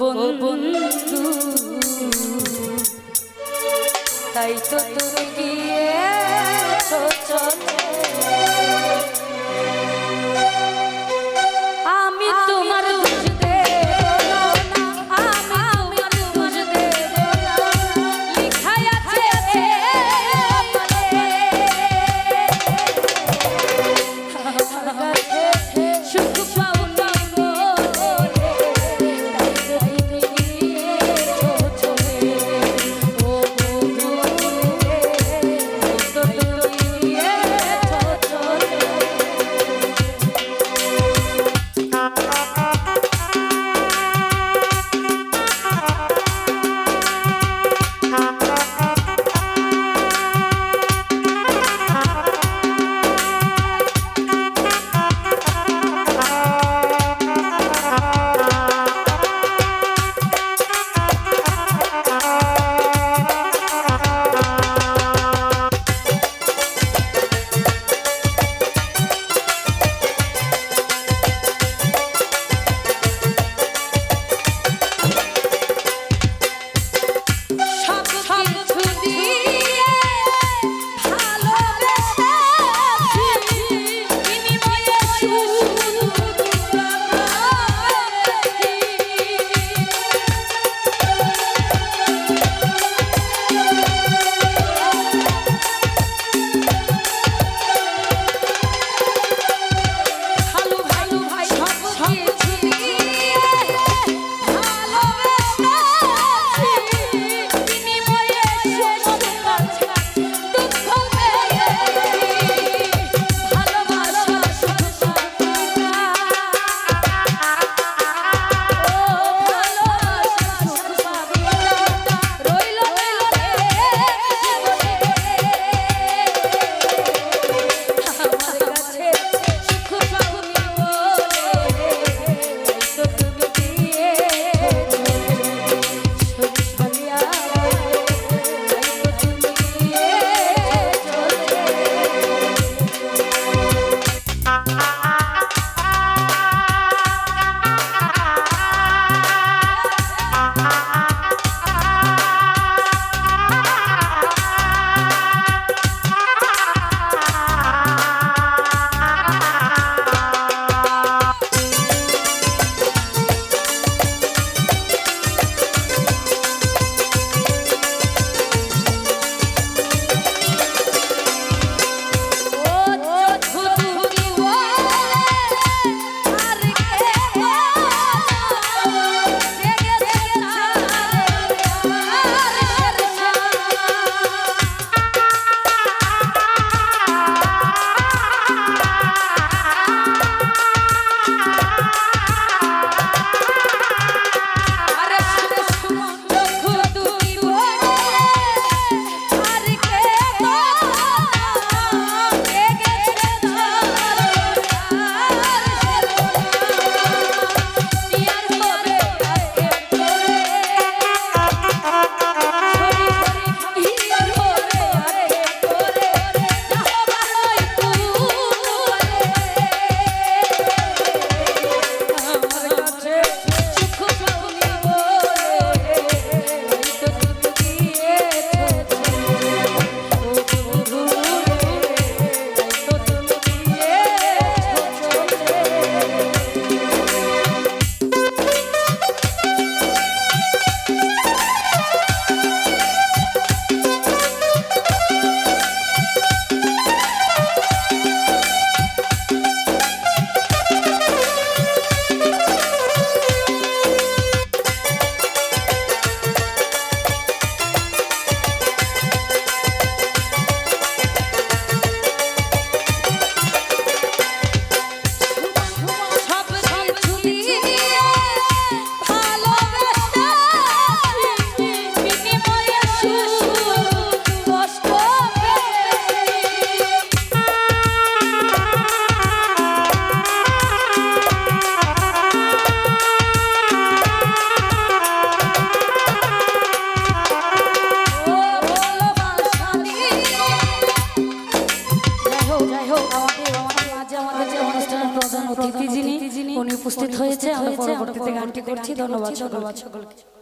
বন্ধু। হোক আমাদের মাঝে আমাদের যে অনুষ্ঠানের প্রধান অতিথি যিনি উনি উপস্থিত হয়েছে। আমরা পরবর্তীতে গানটি করছি। ধন্যবাদ সকলকে।